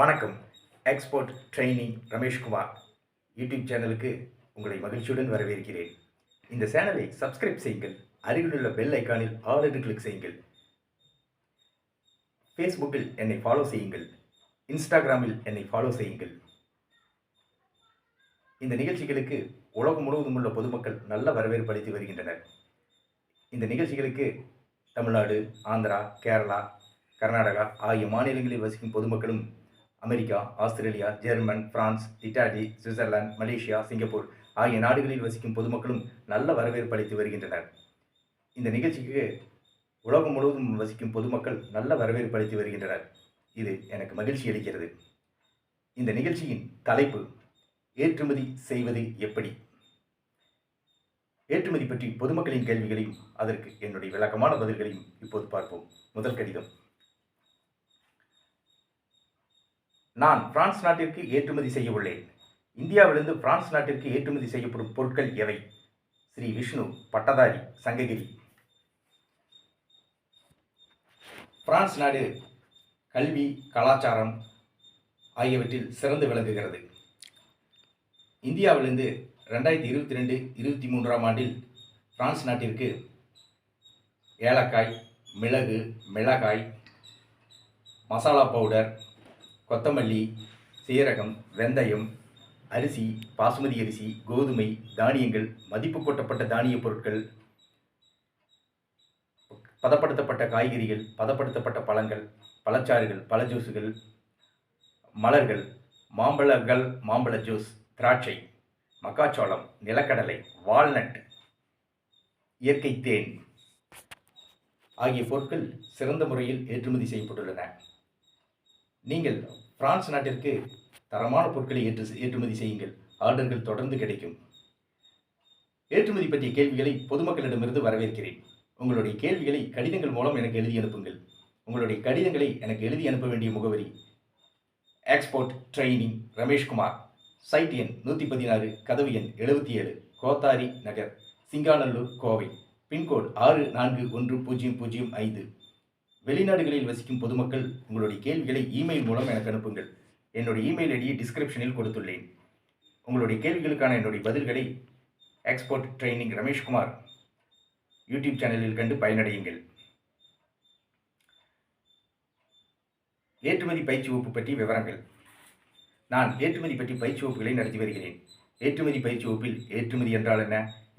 வணக்கம். Export training Rameshkumar YouTube சேனலுக்கு உங்களை மகிழ்ச்சியுடன் வரவேற்கிறேன். இந்த சேனலை சப்ஸ்கிரைப் செய்யுங்கள். அருகிலுள்ள பெல் ஐக்கானில் ஆல் என்று கிளிக் செய்யுங்கள். ஃபேஸ்புக்கில் என்னை ஃபாலோ செய்யுங்கள். இன்ஸ்டாகிராமில் என்னை ஃபாலோ செய்யுங்கள். இந்த நிகழ்ச்சிகளுக்கு உலகம் முழுவதும் உள்ள பொதுமக்கள் நல்ல வரவேற்பு அளித்து வருகின்றனர். இந்த நிகழ்ச்சிகளுக்கு தமிழ்நாடு ஆந்திரா கேரளா கர்நாடகா ஆகிய மாநிலங்களில் வசிக்கும் பொதுமக்களும் America Australia German France Italy Switzerland Malaysia Singapore ஆகிய நாடுகளில் வசிக்கும் பொதுமக்களும் நல்ல வரவேற்பு அளித்து வருகின்றனர். இந்த நிகழ்ச்சிக்கு உலகம் முழுவதும் வசிக்கும் பொதுமக்கள் நல்ல வரவேற்பு அளித்து வருகின்றனர். இது எனக்கு மகிழ்ச்சி அளிக்கிறது. இந்த நிகழ்ச்சியின் தலைப்பு ஏற்றுமதி செய்வது எப்படி? ஏற்றுமதி பற்றி பொதுமக்களின் கேள்விகளையும் அதற்கு என்னுடைய விளக்கமான பதில்களையும் இப்போது பார்ப்போம். முதல் கடிதம். நான் பிரான்ஸ் நாட்டிற்கு ஏற்றுமதி செய்ய உள்ளேன் இந்தியாவிலிருந்து பிரான்ஸ் நாட்டிற்கு ஏற்றுமதி செய்யப்படும் பொருட்கள் எவை? ஸ்ரீ விஷ்ணு பட்டதாரி சங்ககிரி. பிரான்ஸ் நாடு கல்வி கலாச்சாரம் ஆகியவற்றில் சிறந்து விளங்குகிறது. இந்தியாவிலிருந்து ரெண்டாயிரத்தி இருபத்தி ரெண்டு இருபத்தி மூன்றாம் ஆண்டில் பிரான்ஸ் நாட்டிற்கு ஏலக்காய் மிளகு மிளகாய் மசாலா பவுடர் கொத்தமல்லி சீரகம் வெந்தயம் அரிசி பாசுமதி அரிசி கோதுமை தானியங்கள் மதிப்பு கூட்டப்பட்ட தானியப் பொருட்கள் பதப்படுத்தப்பட்ட காய்கறிகள் பதப்படுத்தப்பட்ட பழங்கள் பழச்சாறுகள் பழ ஜூஸுகள் மலர்கள் மாம்பழங்கள் மாம்பழ ஜூஸ் திராட்சை மக்காச்சோளம் நிலக்கடலை வால்நட் இயற்கை தேன் ஆகிய பொருட்கள் சிறந்த முறையில் ஏற்றுமதி செய்யப்பட்டுள்ளன. நீங்கள் பிரான்ஸ் நாட்டிற்கு தரமான பொருட்களை ஏற்று ஏற்றுமதி செய்யுங்கள். ஆர்டர்கள் தொடர்ந்து கிடைக்கும். ஏற்றுமதி பற்றிய கேள்விகளை பொதுமக்களிடமிருந்து வரவேற்கிறேன். உங்களுடைய கேள்விகளை கடிதங்கள் மூலம் எனக்கு எழுதி அனுப்புங்கள். உங்களுடைய கடிதங்களை எனக்கு எழுதி அனுப்ப வேண்டிய முகவரி எக்ஸ்போர்ட் ட்ரைனிங் ரமேஷ்குமார் சைட் எண் நூற்றி பதினாறு கதவு எண் எழுபத்தி ஏழு கோத்தாரி நகர் சிங்காநல்லூர் கோவை. பின்கோட் ஆறு நான்கு ஒன்று பூஜ்ஜியம் பூஜ்ஜியம் ஐந்து. வெளிநாடுகளில் வசிக்கும் பொதுமக்கள் உங்களுடைய கேள்விகளை இமெயில் மூலம் எனக்கு அனுப்புங்கள். என்னுடைய இமெயில் ஐடியை டிஸ்கிரிப்ஷனில் கொடுத்துள்ளேன். உங்களுடைய கேள்விகளுக்கான என்னுடைய பதில்களை எக்ஸ்போர்ட் ட்ரைனிங் ரமேஷ்குமார் யூடியூப் சேனலில் கண்டு பயனடையுங்கள். ஏற்றுமதி பயிற்சி வகுப்பு பற்றி விவரங்கள். நான் ஏற்றுமதி பற்றி பயிற்சி வகுப்புகளை நடத்தி வருகிறேன். ஏற்றுமதி பயிற்சி வகுப்பில் ஏற்றுமதி என்றால் என்ன?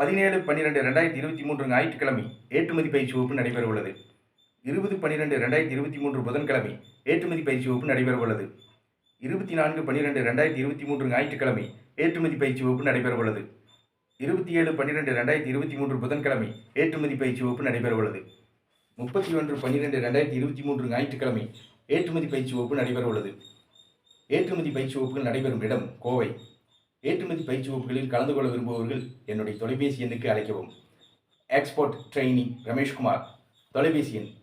பதினேழு பன்னிரெண்டு ரெண்டாயிரத்தி இருபத்தி மூன்று ஞாயிற்றுக்கிழமை ஏற்றுமதி பயிற்சி வகுப்பு நடைபெற உள்ளது இருபது பன்னிரெண்டு ரெண்டாயிரத்தி இருபத்தி மூன்று புதன்கிழமை ஏற்றுமதி பயிற்சி வகுப்பு நடைபெறவுள்ளது. இருபத்தி நான்கு பன்னிரெண்டு ரெண்டாயிரத்தி இருபத்தி மூன்று ஞாயிற்றுக்கிழமை ஏற்றுமதி பயிற்சி வகுப்பு நடைபெறவுள்ளது. இருபத்தி ஏழு பன்னிரெண்டு ரெண்டாயிரத்தி இருபத்தி மூன்று புதன்கிழமை ஏற்றுமதி பயிற்சி வகுப்பு நடைபெறவுள்ளது. முப்பத்தி ஒன்று பன்னிரெண்டு ரெண்டாயிரத்தி இருபத்தி மூன்று ஞாயிற்றுக்கிழமை ஏற்றுமதி பயிற்சி வகுப்பு நடைபெறவுள்ளது. ஏற்றுமதி பயிற்சி வகுப்புகள் நடைபெறும் இடம் கோவை. ஏற்றுமதி பயிற்சி வகுப்புகளில் கலந்து கொள்ள விரும்புபவர்கள் என்னுடைய தொலைபேசி எண்ணுக்கு அழைக்கவும். எக்ஸ்போர்ட் ட்ரைனிங் ரமேஷ்குமார் தொலைபேசி எண்